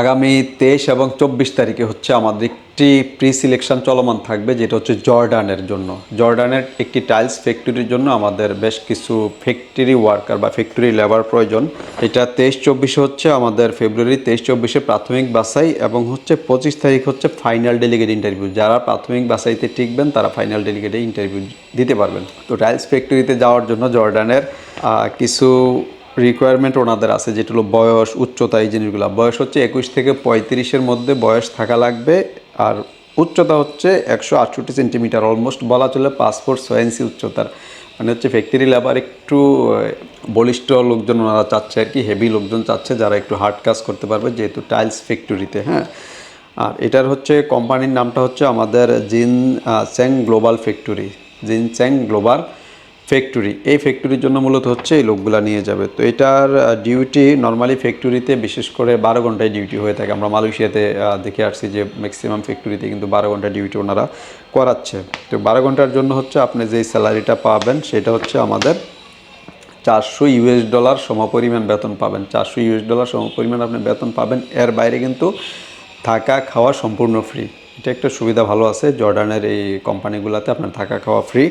আগামী তেইশ এবং চব্বিশ তারিখে হচ্ছে আমাদের একটি প্রি সিলেকশন চলমান থাকবে, যেটা হচ্ছে জর্ডানের জন্য। জর্ডানের একটি টাইলস ফ্যাক্টরির জন্য আমাদের বেশ কিছু ফ্যাক্টরি ওয়ার্কার বা ফ্যাক্টরি লেবার প্রয়োজন। এটা তেইশ চব্বিশে হচ্ছে আমাদের ফেব্রুয়ারি তেইশ চব্বিশে প্রাথমিক বাছাই এবং হচ্ছে পঁচিশ তারিখ হচ্ছে ফাইনাল ডেলিগেট ইন্টারভিউ যারা প্রাথমিক বাছাইতে টিকবেন, তারা ফাইনাল ডেলিগেটে ইন্টারভিউ দিতে পারবেন। তো টাইলস ফ্যাক্টরিতে যাওয়ার জন্য জর্ডানের কিছু রিকোয়ারমেন্ট ওনাদের আছে, যেটা হলো বয়স, উচ্চতা, এই জিনিসগুলো। বয়স হচ্ছে একুশ থেকে পঁয়ত্রিশের মধ্যে বয়স থাকা লাগবে, আর উচ্চতা হচ্ছে একশো আটষট্টি সেন্টিমিটার অলমোস্ট বলা চলে পাসপোর্ট ছয় ইঞ্চি উচ্চতার। মানে হচ্ছে ফ্যাক্টরি লেবার একটু বলিষ্ঠ লোকজন ওনারা চাচ্ছে আর কি হেভি লোকজন চাচ্ছে যারা একটু হার্ড কাজ করতে পারবে, যেহেতু টাইলস ফ্যাক্টরিতে হ্যাঁ। আর এটার হচ্ছে কোম্পানির নামটা হচ্ছে আমাদের জিন চ্যাং গ্লোবাল ফ্যাক্টরি জিন চ্যাং গ্লোবাল ফ্যাক্টরি এই ফ্যাক্টরির জন্য মূলত হচ্ছে এই লোকগুলা নিয়ে যাবে। তো এটার ডিউটি নর্মালি ফ্যাক্টরিতে বিশেষ করে বারো ঘন্টায় ডিউটি হয়ে থাকে। আমরা মালয়েশিয়াতে দেখে আসছি যে ম্যাক্সিমাম ফ্যাক্টরিতে কিন্তু বারো ঘণ্টা ডিউটি ওনারা করাচ্ছে। তো বারো ঘণ্টার জন্য হচ্ছে আপনি যেই স্যালারিটা পাবেন, সেটা হচ্ছে আমাদের চারশো ইউএস ডলার সমপরিমাণ বেতন পাবেন। চারশো ইউএস ডলার সমপরিমাণ আপনি বেতন পাবেন। এর বাইরে কিন্তু থাকা খাওয়া সম্পূর্ণ ফ্রি এটা একটা সুবিধা ভালো আছে। জর্ডানের এই কোম্পানিগুলোতে আপনার থাকা খাওয়া ফ্রি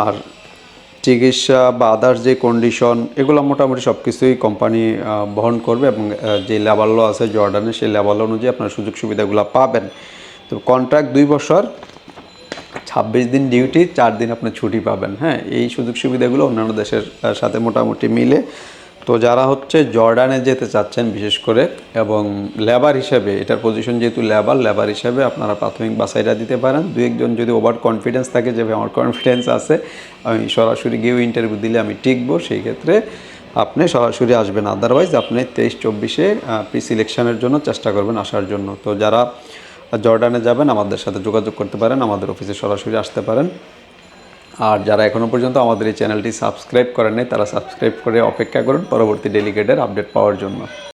আর চিকিৎসা বা আদার্স যে কন্ডিশন এগুলো মোটামুটি সব কিছুই কোম্পানি বহন করবে এবং যে লেবার ল আছে জর্ডানে সেই লেবার ল অনুযায়ী আপনার সুযোগ সুবিধাগুলো পাবেন। তো কন্ট্রাক্ট দুই বছর, ছাব্বিশ দিন ডিউটি চার দিন আপনি ছুটি পাবেন। হ্যাঁ এই সুযোগ সুবিধাগুলো অন্যান্য দেশের সাথে মোটামুটি মিলে তো যারা হচ্ছে জর্ডানে যেতে চাচ্ছেন বিশেষ করে, এবং লেবার হিসেবে, এটার পজিশন যেহেতু লেবার লেবার হিসেবে আপনারা প্রাথমিক বাসাইটা দিতে পারেন। দু একজন যদি ওভার কনফিডেন্স থাকে যে আমার কনফিডেন্স আছে, আমি সরাসরি গিয়েও ইন্টারভিউ দিলে আমি টিকবো, সেই ক্ষেত্রে আপনি সরাসরি আসবেন। আদারওয়াইজ আপনি তেইশ, চব্বিশে প্রি সিলেকশনের জন্য চেষ্টা করবেন আসার জন্য। তো যারা জর্ডানে যাবেন, আমাদের সাথে যোগাযোগ করতে পারেন, আমাদের অফিসে সরাসরি আসতে পারেন। আর যারা এখনও পর্যন্ত আমাদের এই চ্যানেলটি সাবস্ক্রাইব করেন নাই, তারা সাবস্ক্রাইব করে অপেক্ষা করুন পরবর্তী ডেলিগেটের আপডেট পাওয়ার জন্য।